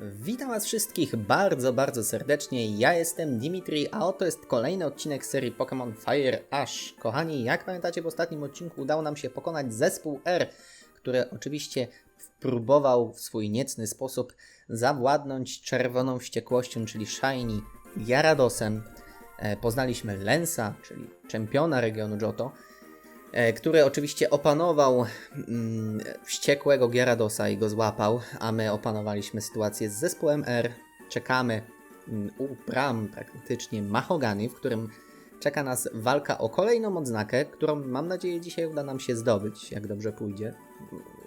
Witam Was wszystkich bardzo, bardzo serdecznie. Ja jestem Dimitri, a oto jest kolejny odcinek serii Pokémon Fire Ash. Kochani, jak pamiętacie, w ostatnim odcinku udało nam się pokonać zespół R, który oczywiście próbował w swój niecny sposób zawładnąć czerwoną wściekłością, czyli Shiny Jaradosem. E, Poznaliśmy Lensa, czyli czempiona regionu Johto, który oczywiście opanował mm, wściekłego Gyaradosa i go złapał, a my opanowaliśmy sytuację z zespołem R. Czekamy mm, u bram praktycznie Mahogany, w którym czeka nas walka o kolejną odznakę, którą mam nadzieję dzisiaj uda nam się zdobyć, jak dobrze pójdzie.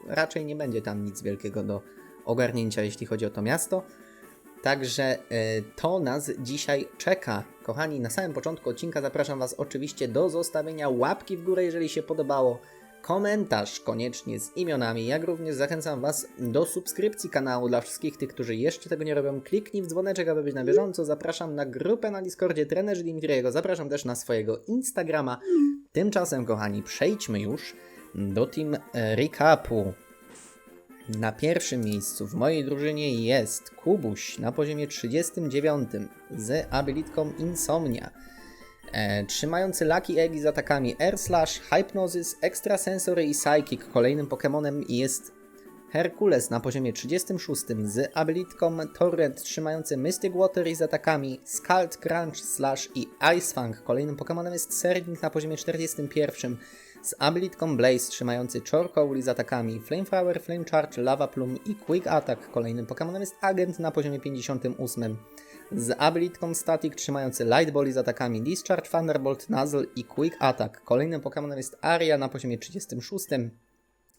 Raczej nie będzie tam nic wielkiego do ogarnięcia, jeśli chodzi o to miasto. Także e, to nas dzisiaj czeka. Kochani, na samym początku odcinka zapraszam Was oczywiście do zostawienia łapki w górę, jeżeli się podobało. Komentarz koniecznie z imionami, jak również zachęcam Was do subskrypcji kanału dla wszystkich tych, którzy jeszcze tego nie robią. Kliknij w dzwoneczek, aby być na bieżąco. Zapraszam na grupę na Discordzie Trenerzy Dimitriego. Zapraszam też na swojego Instagrama. Tymczasem, kochani, przejdźmy już do Team Recapu. Na pierwszym miejscu w mojej drużynie jest Kubuś na poziomie 39 z abilitką Insomnia. E, trzymający Lucky Egg z atakami Air Slash, Hypnosis, Extrasensory i Psychic. Kolejnym Pokemonem jest Herkules na poziomie 36 z abilitką Torrent trzymający Mystic Water i z atakami Scald, Crunch, Slash i Ice Fang. Kolejnym Pokemonem jest Serding na poziomie 41 z abilitką Blaze trzymający Chorkowl z atakami Flamethrower, Flame Charge, Lava Plume i Quick Attack. Kolejnym Pokemonem jest Agent na poziomie 58 z abilitką Static trzymający Light Ball z atakami Discharge, Thunderbolt, Nuzzle i Quick Attack. Kolejnym Pokemonem jest Aria na poziomie 36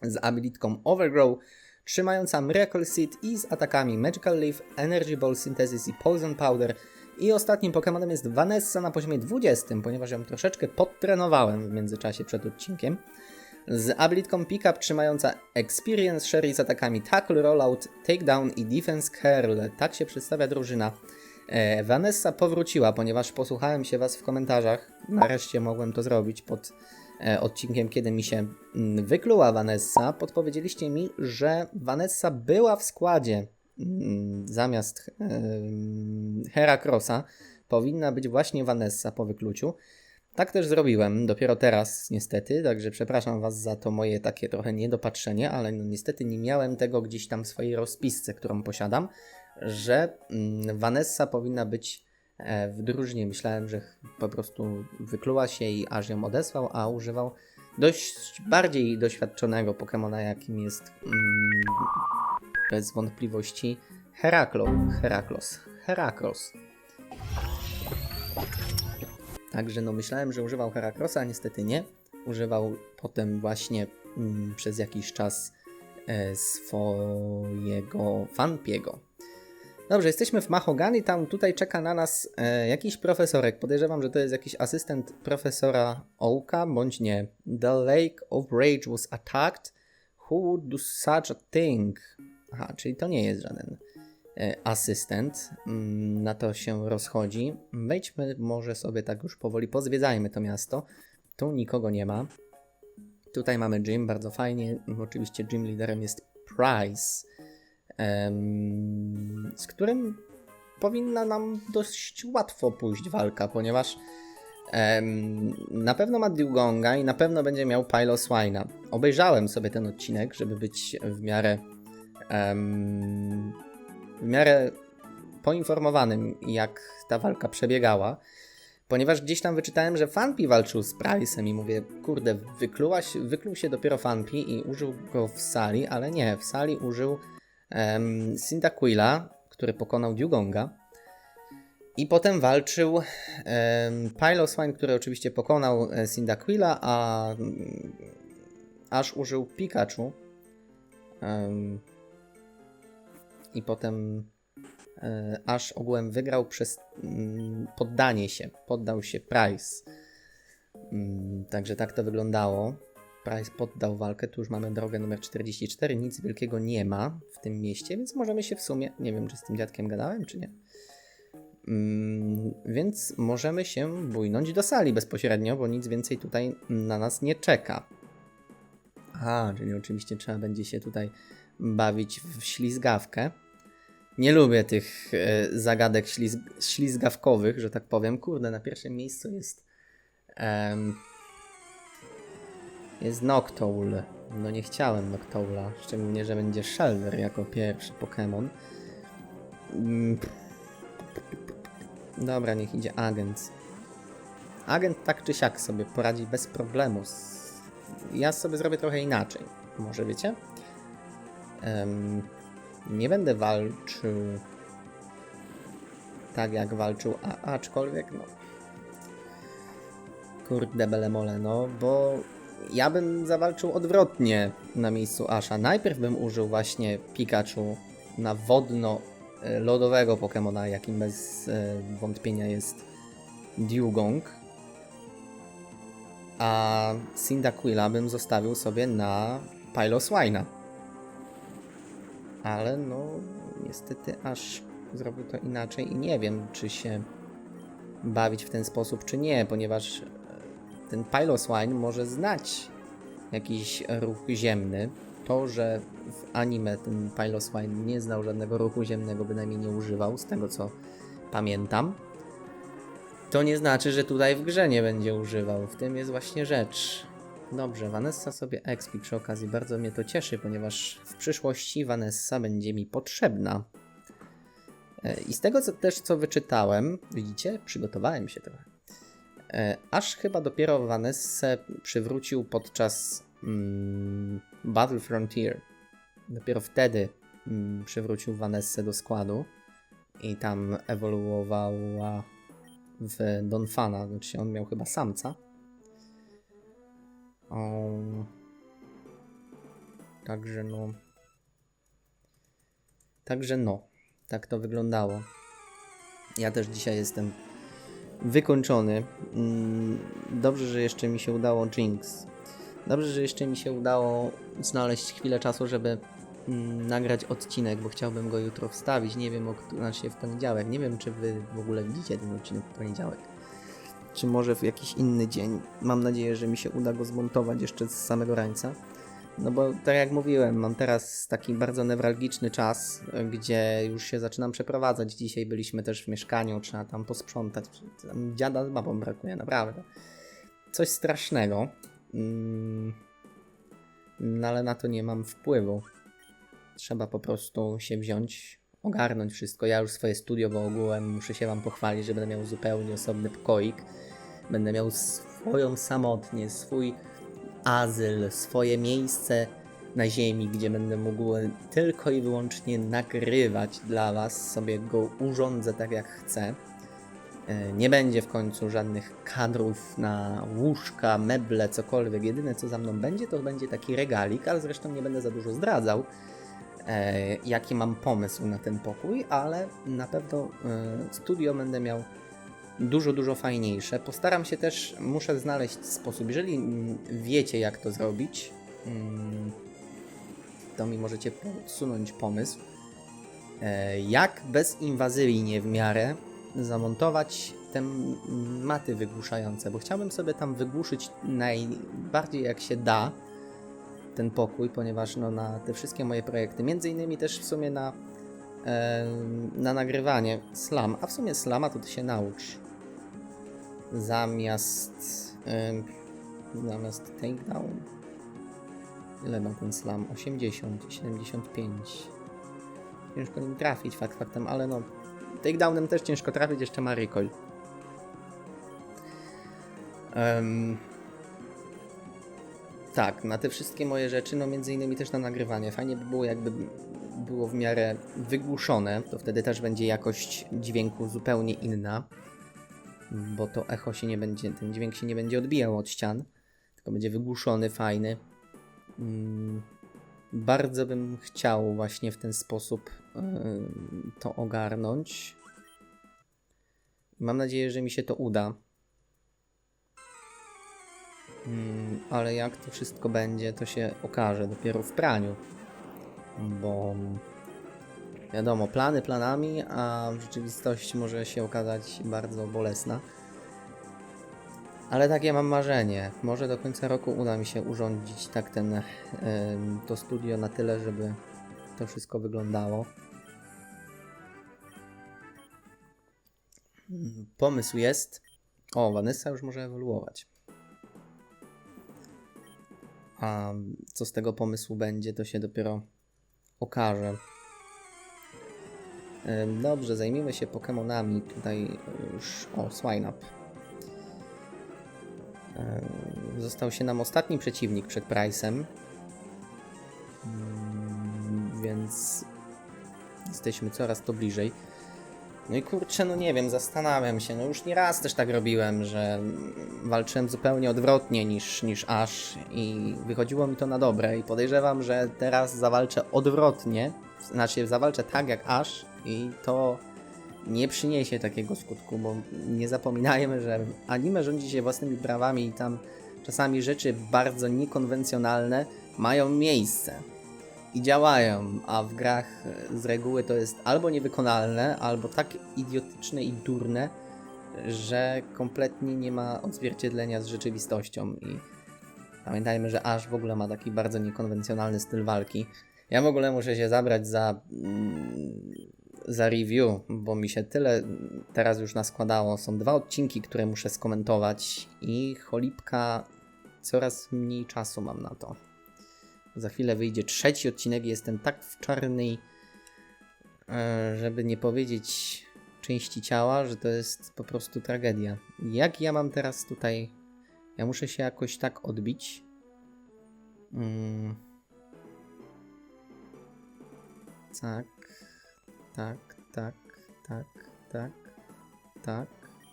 z abilitką Overgrow trzymająca Miracle Seed i z atakami Magical Leaf, Energy Ball Synthesis i Poison Powder. I ostatnim Pokemonem jest Vanessa na poziomie 20, ponieważ ją troszeczkę podtrenowałem w międzyczasie przed odcinkiem. Z abilitką Pickup trzymająca Experience Sherry z atakami Tackle, Rollout, Takedown i Defense Curl. Tak się przedstawia drużyna. E, Vanessa powróciła, ponieważ posłuchałem się Was w komentarzach. Nareszcie mogłem to zrobić pod e, odcinkiem, kiedy mi się mm, wykluła Vanessa. Podpowiedzieliście mi, że Vanessa była w składzie zamiast em, Heracrossa. Powinna być właśnie Vanessa po wykluciu. Tak też zrobiłem, dopiero teraz niestety, także przepraszam Was za to moje takie trochę niedopatrzenie, ale no niestety nie miałem tego gdzieś tam w swojej rozpisce, którą posiadam, że mm, Vanessa powinna być e, w drużynie. Myślałem, że po prostu wykluła się i aż ją odesłał, a używał dość bardziej doświadczonego Pokemona, jakim jest mm, bez wątpliwości Heraklo, Heraklos, Herakros. Także no myślałem, że używał Herakrosa, a niestety nie. Używał potem właśnie mm, przez jakiś czas e, swojego Fanpiego. Dobrze, jesteśmy w Mahogany, tam tutaj czeka na nas e, jakiś profesorek. Podejrzewam, że to jest jakiś asystent profesora Ołka, bądź nie. The Lake of Rage was attacked. Who would do such a thing? Aha, czyli to nie jest żaden e, asystent. Mm, na to się rozchodzi. Wejdźmy może sobie tak już powoli, pozwiedzajmy to miasto. Tu nikogo nie ma. Tutaj mamy gym, bardzo fajnie. Oczywiście gym liderem jest Price, z którym powinna nam dość łatwo pójść walka, ponieważ na pewno ma Dugonga i na pewno będzie miał Piloswina. Obejrzałem sobie ten odcinek, żeby być w miarę em, w miarę poinformowanym, jak ta walka przebiegała. Ponieważ gdzieś tam wyczytałem, że Fanpi walczył z Price'em i mówię, kurde, wykluła się, wykluł się dopiero Fanpi i użył go w sali, ale nie, w sali użył um, Cyndaquila, który pokonał Dugonga. I potem walczył um, Piloswine, który oczywiście pokonał e, Cyndaquila, a mm, aż użył Pikachu. Em, I potem e, aż ogółem wygrał przez mm, poddanie się. Poddał się Price. Mm, Także tak to wyglądało. Price poddał walkę. Tu już mamy drogę numer 44. Nic wielkiego nie ma w tym mieście, więc możemy się w sumie. Nie wiem, czy z tym dziadkiem gadałem, czy nie. Mm, Więc możemy się bójnąć do sali bezpośrednio, bo nic więcej tutaj na nas nie czeka. A, czyli oczywiście trzeba będzie się tutaj bawić w ślizgawkę. Nie lubię tych e, zagadek ślizg ślizgawkowych, że tak powiem. Kurde, na pierwszym miejscu jest. em, jest Noctowl. No nie chciałem Noctowla, szczególnie, że będzie Shelder jako pierwszy Pokémon. Mm. Dobra, niech idzie Agent. Agent tak czy siak sobie poradzi bez problemu. Ja sobie zrobię trochę inaczej. Może wiecie? Em, nie będę walczył tak jak walczył, a, aczkolwiek no. Kurde belemole, no, bo ja bym zawalczył odwrotnie na miejscu Asha. Najpierw bym użył właśnie Pikachu na wodno-lodowego Pokemona, jakim bez e, wątpienia jest Dewgong. A Cyndaquila bym zostawił sobie na Piloswina. Ale no, niestety aż zrobił to inaczej i nie wiem, czy się bawić w ten sposób, czy nie, ponieważ e, ten Piloswine może znać jakiś ruch ziemny. To, że w anime ten Piloswine nie znał żadnego ruchu ziemnego, bynajmniej nie używał, z tego co pamiętam, to nie znaczy, że tutaj w grze nie będzie używał. W tym jest właśnie rzecz. Dobrze, Vanessa sobie expi przy okazji. Bardzo mnie to cieszy, ponieważ w przyszłości Vanessa będzie mi potrzebna. E, I z tego co, też, co wyczytałem, widzicie, przygotowałem się trochę. E, Aż chyba dopiero Vanessę przywrócił podczas mm, Battle Frontier. Dopiero wtedy mm, przywrócił Vanessę do składu i tam ewoluowała w Donfana, znaczy on miał chyba samca. O... Także no. Także no. Tak to wyglądało. Ja też dzisiaj jestem wykończony. Mm, Dobrze, że jeszcze mi się udało Jinx. Dobrze, że jeszcze mi się udało znaleźć chwilę czasu, żeby mm, nagrać odcinek, bo chciałbym go jutro wstawić. Nie wiem, o znaczy w poniedziałek. Nie wiem, czy wy w ogóle widzicie ten odcinek w poniedziałek. Czy może w jakiś inny dzień. Mam nadzieję, że mi się uda go zmontować jeszcze z samego rańca. No bo tak jak mówiłem, mam teraz taki bardzo newralgiczny czas, gdzie już się zaczynam przeprowadzać. Dzisiaj byliśmy też w mieszkaniu, trzeba tam posprzątać. Tam dziada z babą brakuje, naprawdę. Coś strasznego. Mm, No ale na to nie mam wpływu. Trzeba po prostu się wziąć, ogarnąć wszystko. Ja już swoje studio w ogółem muszę się Wam pochwalić, że będę miał zupełnie osobny pokoik. Będę miał swoją samotnie, swój azyl, swoje miejsce na ziemi, gdzie będę mógł tylko i wyłącznie nagrywać dla Was, sobie go urządzę tak jak chcę. E, Nie będzie w końcu żadnych kadrów na łóżka, meble, cokolwiek. Jedyne co za mną będzie, to będzie taki regalik, ale zresztą nie będę za dużo zdradzał, e, jaki mam pomysł na ten pokój, ale na pewno e, studio będę miał dużo, dużo fajniejsze. Postaram się też, muszę znaleźć sposób, jeżeli mm, wiecie jak to zrobić, mm, to mi możecie podsunąć pomysł, e, jak bezinwazyjnie w miarę zamontować te maty wygłuszające, bo chciałbym sobie tam wygłuszyć najbardziej jak się da ten pokój, ponieważ no, na te wszystkie moje projekty, między innymi też w sumie na, e, na nagrywanie slam, a w sumie slama to ty się naucz. Zamiast em, zamiast takedown ile ma ten slam? 80, 75 ciężko nim trafić fakt faktem, ale no takedownem też ciężko trafić, jeszcze ma recoil. Em, tak, na te wszystkie moje rzeczy, no między innymi też na nagrywanie. Fajnie by było, jakby było w miarę wygłuszone, to wtedy też będzie jakość dźwięku zupełnie inna, bo to echo się nie będzie, ten dźwięk się nie będzie odbijał od ścian, tylko będzie wygłuszony, fajny. Mm, bardzo bym chciał właśnie w ten sposób yy, to ogarnąć. Mam nadzieję, że mi się to uda. Mm, ale jak to wszystko będzie, to się okaże dopiero w praniu. Bo wiadomo, plany planami, a w rzeczywistości może się okazać bardzo bolesna. Ale takie mam marzenie. Może do końca roku uda mi się urządzić tak ten, to studio na tyle, żeby to wszystko wyglądało. Mm, Pomysł jest. O, Vanessa już może ewoluować. A co z tego pomysłu będzie, to się dopiero okaże. Dobrze, zajmijmy się Pokemonami. Tutaj już. O, Swine Up. Ym, Został się nam ostatni przeciwnik przed Price'em. Ym, Więc jesteśmy coraz to bliżej. No i kurczę, no nie wiem, zastanawiam się. No już nie raz też tak robiłem, że walczyłem zupełnie odwrotnie niż, niż Ash i wychodziło mi to na dobre i podejrzewam, że teraz zawalczę odwrotnie, znaczy zawalczę tak jak Ash i to nie przyniesie takiego skutku, bo nie zapominajmy, że anime rządzi się własnymi prawami i tam czasami rzeczy bardzo niekonwencjonalne mają miejsce i działają, a w grach z reguły to jest albo niewykonalne, albo tak idiotyczne i durne, że kompletnie nie ma odzwierciedlenia z rzeczywistością i pamiętajmy, że Ash w ogóle ma taki bardzo niekonwencjonalny styl walki. Ja w ogóle muszę się zabrać za, mm, za review, bo mi się tyle teraz już naskładało. Są dwa odcinki, które muszę skomentować i cholipka coraz mniej czasu mam na to. Za chwilę wyjdzie trzeci odcinek jestem tak w czarnej, e, żeby nie powiedzieć części ciała, że to jest po prostu tragedia. Jak ja mam teraz tutaj... Ja muszę się jakoś tak odbić. Mm. Tak, tak, tak, tak, tak, tak,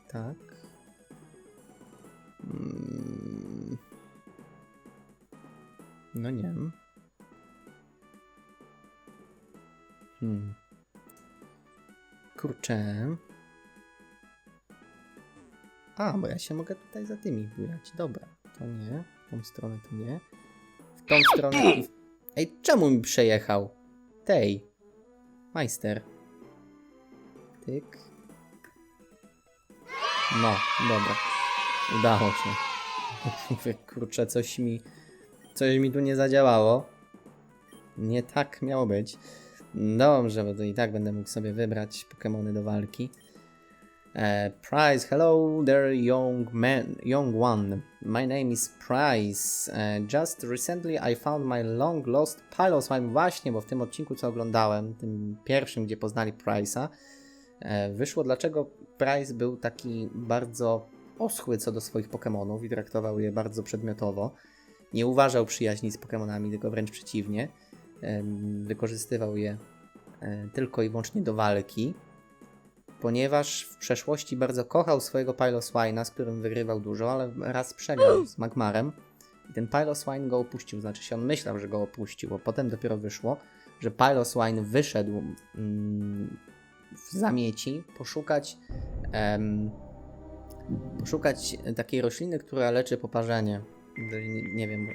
tak. No nie wiem. Hmm. Kurczę. A, bo ja się mogę tutaj za tymi bujać. Dobra, to nie. W tą stronę to nie. W tą stronę i w... Ej, czemu mi przejechał? Tej. Majster. Tyk. No, dobra. Udało się. Kurczę, coś mi... Coś mi tu nie zadziałało. Nie tak miało być. Dobrze, bo to i tak będę mógł sobie wybrać Pokémony do walki. E, Price, hello there, young man, young one. My name is Price. E, just recently I found my long lost Piloswine. Właśnie, bo w tym odcinku, co oglądałem, tym pierwszym, gdzie poznali Price'a, e, wyszło, dlaczego Price był taki bardzo oschły co do swoich Pokémonów i traktował je bardzo przedmiotowo. Nie uważał przyjaźni z Pokémonami, tylko wręcz przeciwnie. Wykorzystywał je e, tylko i wyłącznie do walki, ponieważ w przeszłości bardzo kochał swojego Piloswine'a, z którym wygrywał dużo, ale raz przegrał z Magmarem i ten Piloswine go opuścił, znaczy się on myślał, że go opuścił, a potem dopiero wyszło, że Piloswine wyszedł mm, w zamieci poszukać em, poszukać takiej rośliny, która leczy poparzenie. Nie, nie wiem,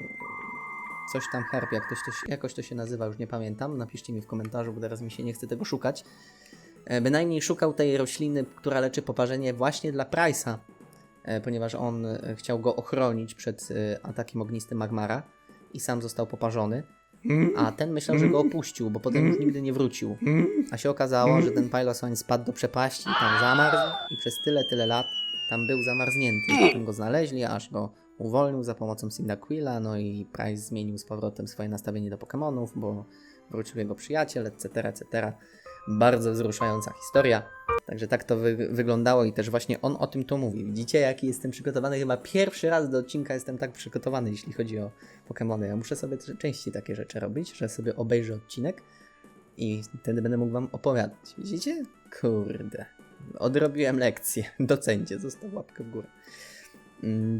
coś tam herb, jak to, jakoś to się nazywa, już nie pamiętam. Napiszcie mi w komentarzu, bo teraz mi się nie chce tego szukać. E, Bynajmniej szukał tej rośliny, która leczy poparzenie właśnie dla Price'a, e, ponieważ on e, chciał go ochronić przed atakiem ognistym Magmara i sam został poparzony. A ten myślał, że go opuścił, bo potem już nigdy nie wrócił. A się okazało, że ten Piloswine spadł do przepaści tam zamarzł i przez tyle, tyle lat tam był zamarznięty. Potem go znaleźli, aż go uwolnił za pomocą Cyndaquila, no i Price zmienił z powrotem swoje nastawienie do Pokémonów, bo wrócił jego przyjaciel, etc., etc. Bardzo wzruszająca historia. Także tak to wy wyglądało i też właśnie on o tym tu mówi. Widzicie, jaki jestem przygotowany? Chyba pierwszy raz do odcinka jestem tak przygotowany, jeśli chodzi o Pokémony. Ja muszę sobie częściej takie rzeczy robić, że sobie obejrzę odcinek i wtedy będę mógł wam opowiadać. Widzicie? Kurde. Odrobiłem lekcję. Docencie, zostaw łapkę w górę.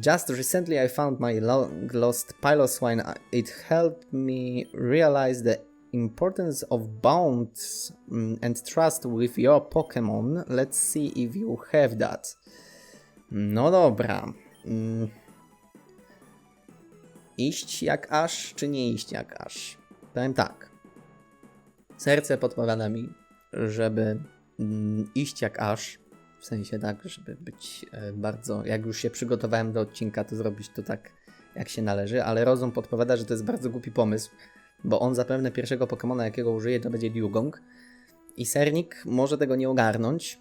Just recently I found my long lost Piloswine. It helped me realize the importance of bonds mm, and trust with your Pokémon. Let's see if you have that. No dobra. Mm. Iść jak aż, czy nie iść jak aż? Powiem tak. Serce podpowiada mi, żeby mm, iść jak aż. W sensie tak, żeby być e, bardzo. Jak już się przygotowałem do odcinka, to zrobić to tak, jak się należy, ale rozum podpowiada, że to jest bardzo głupi pomysł, bo on zapewne pierwszego Pokemona, jakiego użyje, to będzie Dugong. I sernik może tego nie ogarnąć.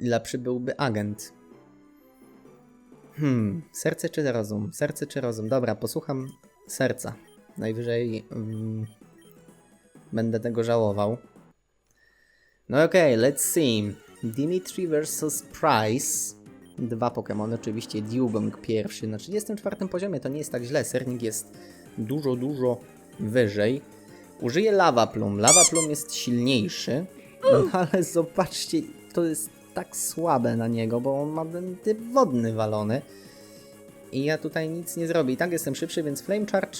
lepszy byłby agent. Hmm, serce czy rozum? Serce czy rozum? Dobra, posłucham serca. Najwyżej mm, będę tego żałował. No okej, let's see. Dimitri vs. Price. Dwa Pokémony, oczywiście Dewgong pierwszy na 34 poziomie, to nie jest tak źle. Sernik jest dużo, dużo wyżej. Użyję Lava Plum. Lava Plum jest silniejszy, no, ale zobaczcie, to jest tak słabe na niego, bo on ma ten typ wodny walony. I ja tutaj nic nie zrobię. I tak jestem szybszy, więc Flame Charge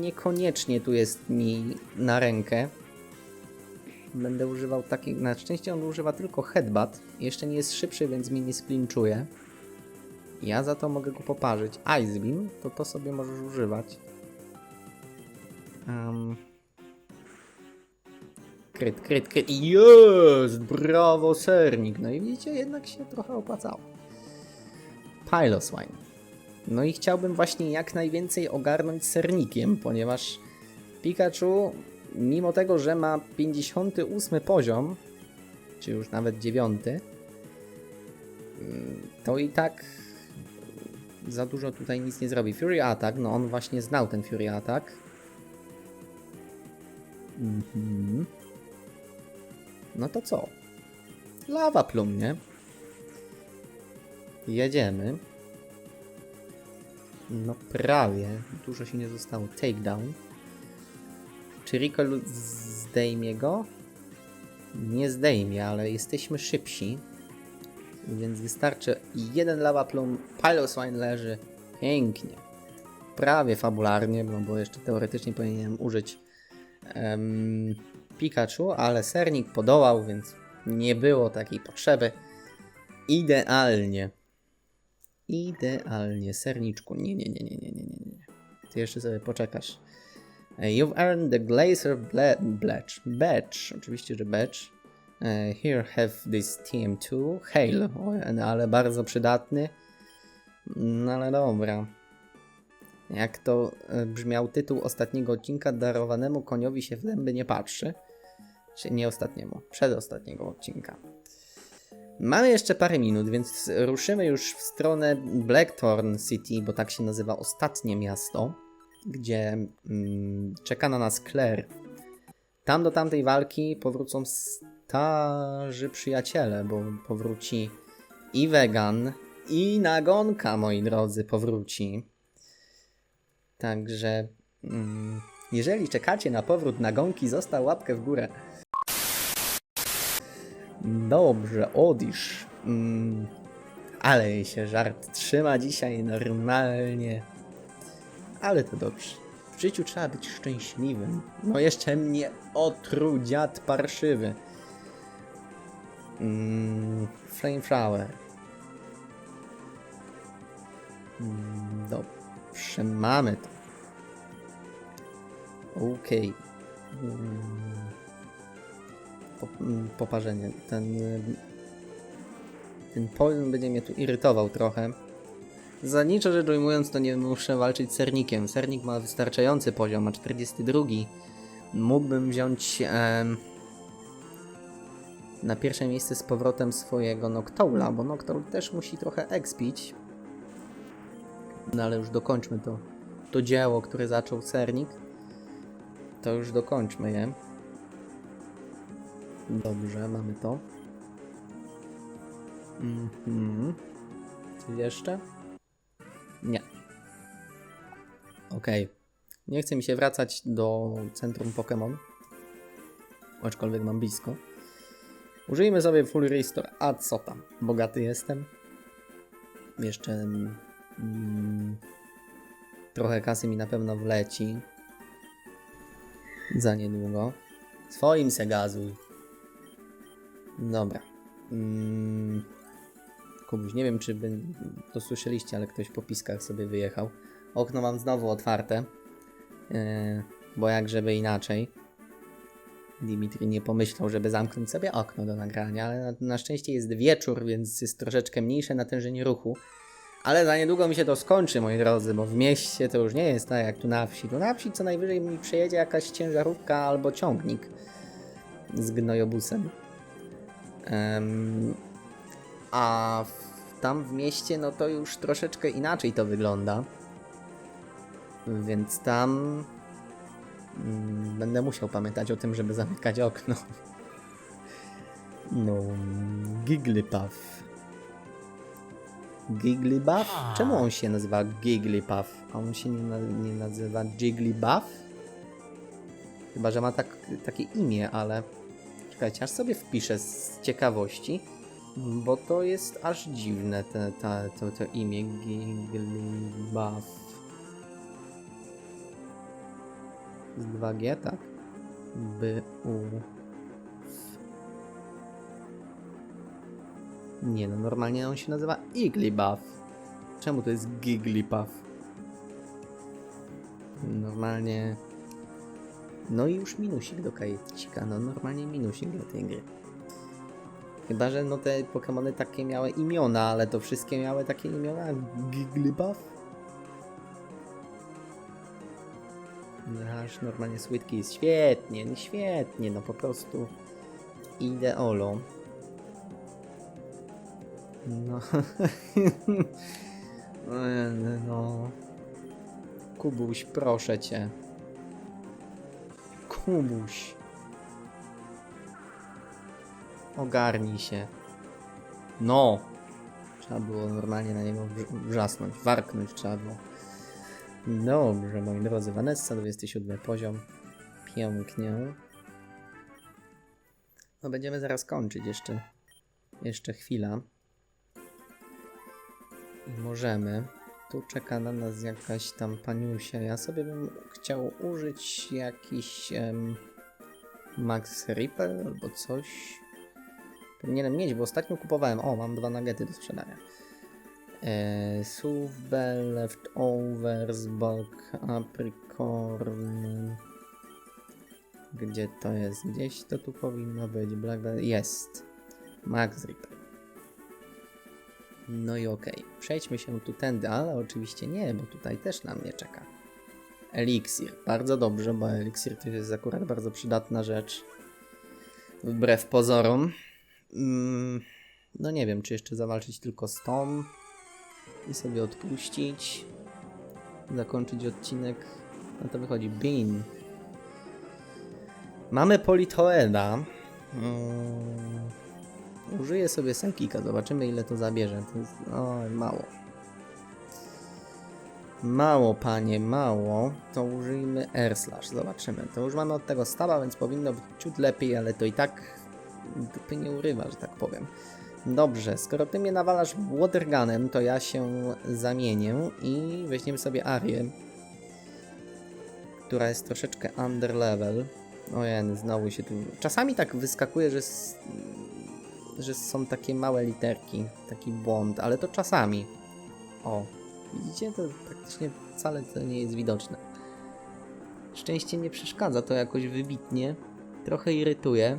niekoniecznie tu jest mi na rękę. Będę używał takiej. Na szczęście on używa tylko headbutt. Jeszcze nie jest szybszy, więc mnie nie splinczuje. Ja za to mogę go poparzyć. Ice Beam, to to sobie możesz używać. Um. Kryt, kryt, kryt. Jest! Brawo, sernik. No i widzicie, jednak się trochę opłacało. Piloswine. No i chciałbym właśnie jak najwięcej ogarnąć sernikiem, ponieważ Pikachu, mimo tego, że ma 58 poziom, czy już nawet 9, to i tak za dużo tutaj nic nie zrobi. Fury Attack, no on właśnie znał ten Fury Attack. Mhm. No to co? Lawa plum, nie? Jedziemy. No prawie. Dużo się nie zostało. Takedown. Czy Rico zdejmie go? Nie zdejmie, ale jesteśmy szybsi. Więc wystarczy jeden lava plum. Piloswine leży. Pięknie. Prawie fabularnie, no bo jeszcze teoretycznie powinienem użyć em, Pikachu, ale sernik podołał, więc nie było takiej potrzeby. Idealnie. Idealnie, serniczku. Nie, nie, nie, nie, nie, nie, nie. Ty jeszcze sobie poczekasz. E, You've earned the Glacier ble Badge. Badge, oczywiście, że badge. Here have this TM2. Hail, o, ale bardzo przydatny. No ale dobra. Jak to e, brzmiał tytuł ostatniego odcinka, darowanemu koniowi się w zęby nie patrzy. Czy nie ostatniemu, przedostatniego odcinka. Mamy jeszcze parę minut, więc ruszymy już w stronę Blackthorn City, bo tak się nazywa ostatnie miasto, gdzie mm, czeka na nas Claire. Tam do tamtej walki powrócą starzy przyjaciele, bo powróci i Vegan, i Nagonka, moi drodzy, powróci. Także mm, jeżeli czekacie na powrót Nagonki, zostaw łapkę w górę. Dobrze, Odisz. Mm, ale się żart trzyma dzisiaj normalnie. Ale to dobrze. W życiu trzeba być szczęśliwym. No jeszcze mnie otruł dziad parszywy. Mm, Flameflower. Mm, dobrze, mamy to. Okej. Mm, po, mm, poparzenie. Ten, ten poziom będzie mnie tu irytował trochę. Zasadniczo rzecz ujmując, to nie muszę walczyć z sernikiem. Sernik ma wystarczający poziom, ma 42. Mógłbym wziąć em, na pierwsze miejsce z powrotem swojego Noctoula, bo Noctowl też musi trochę expić. No ale już dokończmy to, to dzieło, które zaczął sernik. To już dokończmy je. Dobrze, mamy to. Mhm. Coś jeszcze? Nie. Okej. Nie chce mi się wracać do centrum Pokémon. Aczkolwiek mam blisko. Użyjmy sobie Full Restore. A co tam? Bogaty jestem. Jeszcze mm, trochę kasy mi na pewno wleci. Za niedługo. Swoim se gazuj. Dobra. Mm. Kubuś, nie wiem czy by to słyszeliście, ale ktoś po piskach sobie wyjechał. Okno mam znowu otwarte. Yy, bo jak żeby inaczej. Dimitri nie pomyślał, żeby zamknąć sobie okno do nagrania, ale na, na szczęście jest wieczór, więc jest troszeczkę mniejsze natężenie ruchu. Ale za niedługo mi się to skończy, moi drodzy, bo w mieście to już nie jest tak jak tu na wsi. Tu na wsi co najwyżej mi przejedzie jakaś ciężarówka albo ciągnik z gnojobusem. Em, A w, tam w mieście, no to już troszeczkę inaczej to wygląda. Więc tam mm, będę musiał pamiętać o tym, żeby zamykać okno. No, Gigglypuff. Gigglybuff? Czemu on się nazywa Gigglypuff? A on się nie, na, nie nazywa Jigglybuff? Chyba, że ma tak, takie imię, ale... Czekajcie, aż sobie wpiszę z ciekawości, bo to jest aż dziwne te, ta, to, to imię Gigglybuff. Z 2G, tak? B, U, Nie no, normalnie on się nazywa Igglybuff. Czemu to jest Gigglypuff? Normalnie... No i już minusik do kajecika, no normalnie minusik dla tej gry. Chyba, że no te Pokémony takie miały imiona, ale to wszystkie miały takie imiona jak Gigglybuff? Aż normalnie Sweetki jest świetnie, no świetnie, no po prostu ideolo. No. no. Kubuś, proszę cię. Kubuś. Ogarnij się. No. Trzeba było normalnie na niego wrz- wrzasnąć, warknąć trzeba było. Dobrze, moi drodzy. Vanessa, 27 poziom. Pięknie. No będziemy zaraz kończyć jeszcze. Jeszcze chwila. I możemy. Tu czeka na nas jakaś tam paniusia. Ja sobie bym chciał użyć jakiś Max Ripper albo coś. Powinienem mieć, bo ostatnio kupowałem. O, mam dwa nuggety do sprzedania. E, Leftovers, Bulk, Apricorn. Gdzie to jest? Gdzieś to tu powinno być. Blackberry. Jest. Max Ripper. No i okej. Przejdźmy się tu tędy, ale oczywiście nie, bo tutaj też na mnie czeka. Eliksir. Bardzo dobrze, bo eliksir to jest akurat bardzo przydatna rzecz. Wbrew pozorom. Mm, no nie wiem, czy jeszcze zawalczyć tylko z tą i sobie odpuścić. Zakończyć odcinek. No to wychodzi Bean. Mamy Politoeda. Mm, użyję sobie Psychika, zobaczymy ile to zabierze. To jest o, mało. Mało, panie, mało. To użyjmy Air Slash, zobaczymy. To już mamy od tego staba, więc powinno być ciut lepiej, ale to i tak dupy nie urywa, że tak powiem. Dobrze, skoro ty mnie nawalasz Watergunem, to ja się zamienię i weźmiemy sobie Arię, która jest troszeczkę under level. Znowu się tu... Czasami tak wyskakuje, że, s... że są takie małe literki, taki błąd, ale to czasami. O, widzicie? To praktycznie wcale to nie jest widoczne. Szczęście nie przeszkadza to jakoś wybitnie. Trochę irytuje,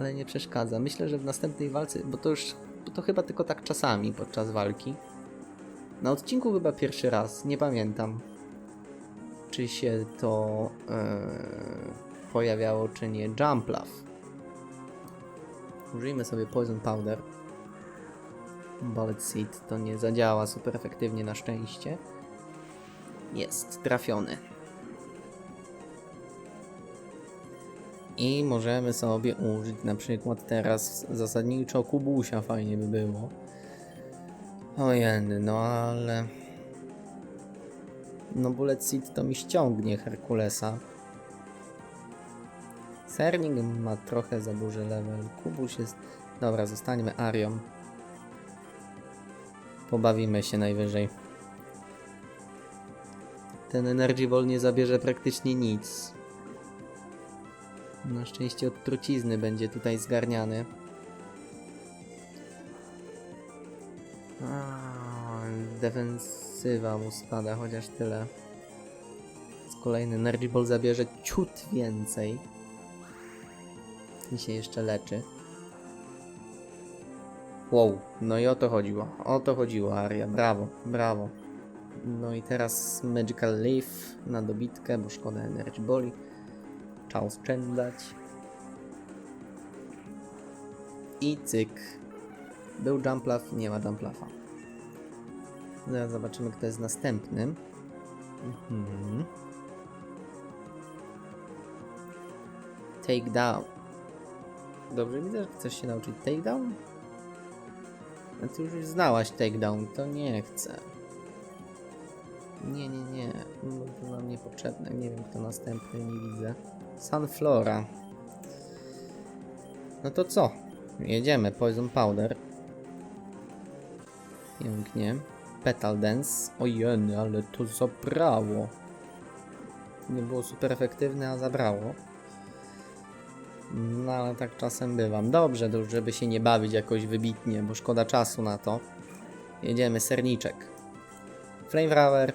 ale nie przeszkadza. Myślę, że w następnej walce, bo to już, bo to chyba tylko tak czasami podczas walki. Na odcinku chyba pierwszy raz, nie pamiętam, czy się to e, pojawiało, czy nie. Jumplaf. Użyjmy sobie Poison Powder. Bullet Seed to nie zadziała super efektywnie na szczęście. Jest trafiony. I możemy sobie użyć na przykład teraz zasadniczo kubusia, fajnie by było. Ojeny, no ale... No Bullet Seed to mi ściągnie Herkulesa. Serning ma trochę za duży level. Kubuś jest... Dobra, zostańmy Arią. Pobawimy się najwyżej. Ten Energy Ball nie zabierze praktycznie nic. Na szczęście od trucizny będzie tutaj zgarniany. Defensywa mu spada, chociaż tyle. Z kolejny Energy Ball zabierze ciut więcej. I się jeszcze leczy. Wow, no i o to chodziło. O to chodziło, Aria. Brawo, brawo. No i teraz Magical Leaf na dobitkę, bo szkoda Energy Boli. Trzeba oszczędzać. I cyk. Był Jumplaf, nie ma Jumplafa. Zaraz zobaczymy, kto jest następny. Mhm. Takedown. Dobrze widzę, że chcesz się nauczyć takedown? A ty już znałaś takedown, to nie chcę. Nie, nie, nie. No, To nam niepotrzebne. Nie wiem, kto następny, nie widzę. Sunflora. No to co? Jedziemy. Poison Powder. Pięknie. Petal Dance. Ojeny, ale to zabrało. Nie było super efektywne, a zabrało. No ale tak czasem bywam. Dobrze, żeby się nie bawić jakoś wybitnie, bo szkoda czasu na to. Jedziemy, serniczek. Flamethrower.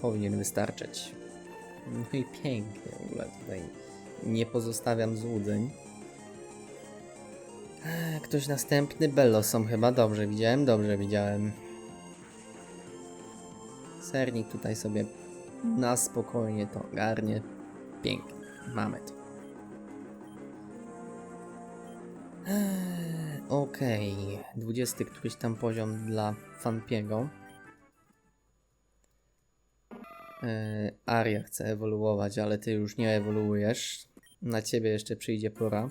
Powinien wystarczyć. No i pięknie, w ogóle tutaj nie pozostawiam złudzeń. Ktoś następny, Bellosom chyba, dobrze widziałem, dobrze widziałem. Sernik tutaj sobie na spokojnie to garnie. Pięknie, mamy to. Okej, 20 któryś tam poziom dla Fanpiego. Eee, Aria chce ewoluować, ale ty już nie ewoluujesz. Na ciebie jeszcze przyjdzie pora.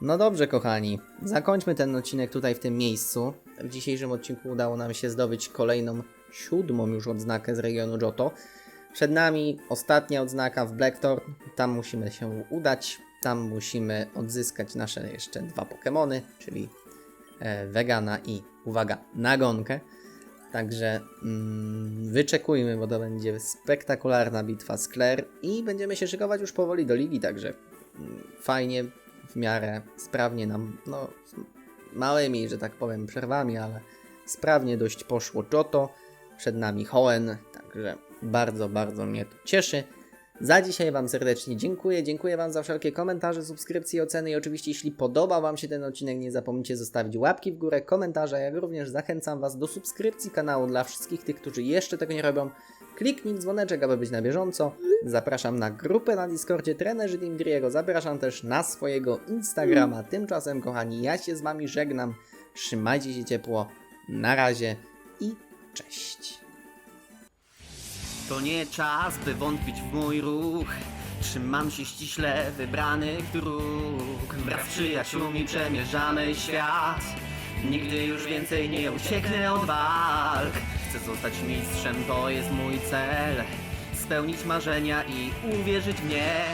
No dobrze, kochani, zakończmy ten odcinek tutaj w tym miejscu. W dzisiejszym odcinku udało nam się zdobyć kolejną, siódmą już odznakę z regionu Johto. Przed nami ostatnia odznaka w Blackthorn. Tam musimy się udać. Tam musimy odzyskać nasze jeszcze dwa Pokémony, czyli e, Vegana i, uwaga, Nagonkę. Także mm, wyczekujmy, bo to będzie spektakularna bitwa z Claire i będziemy się szykować już powoli do ligi, także mm, fajnie, w miarę sprawnie nam, no małymi, że tak powiem, przerwami, ale sprawnie dość poszło Joto, przed nami Hoenn, także bardzo, bardzo mnie to cieszy. Za dzisiaj Wam serdecznie dziękuję. Dziękuję Wam za wszelkie komentarze, subskrypcje, oceny i oczywiście jeśli podobał Wam się ten odcinek, nie zapomnijcie zostawić łapki w górę, komentarza, jak również zachęcam Was do subskrypcji kanału dla wszystkich tych, którzy jeszcze tego nie robią. Kliknij dzwoneczek, aby być na bieżąco. Zapraszam na grupę na Discordzie Trenerzy Dimdriego. Zapraszam też na swojego Instagrama. Tymczasem, kochani, ja się z Wami żegnam. Trzymajcie się ciepło. Na razie i cześć. To nie czas, by wątpić w mój ruch. Trzymam się ściśle wybranych dróg. Wraz z przyjaciółmi przemierzamy świat. Nigdy już więcej nie ucieknę od walk. Chcę zostać mistrzem, to jest mój cel. Spełnić marzenia i uwierzyć w mnie.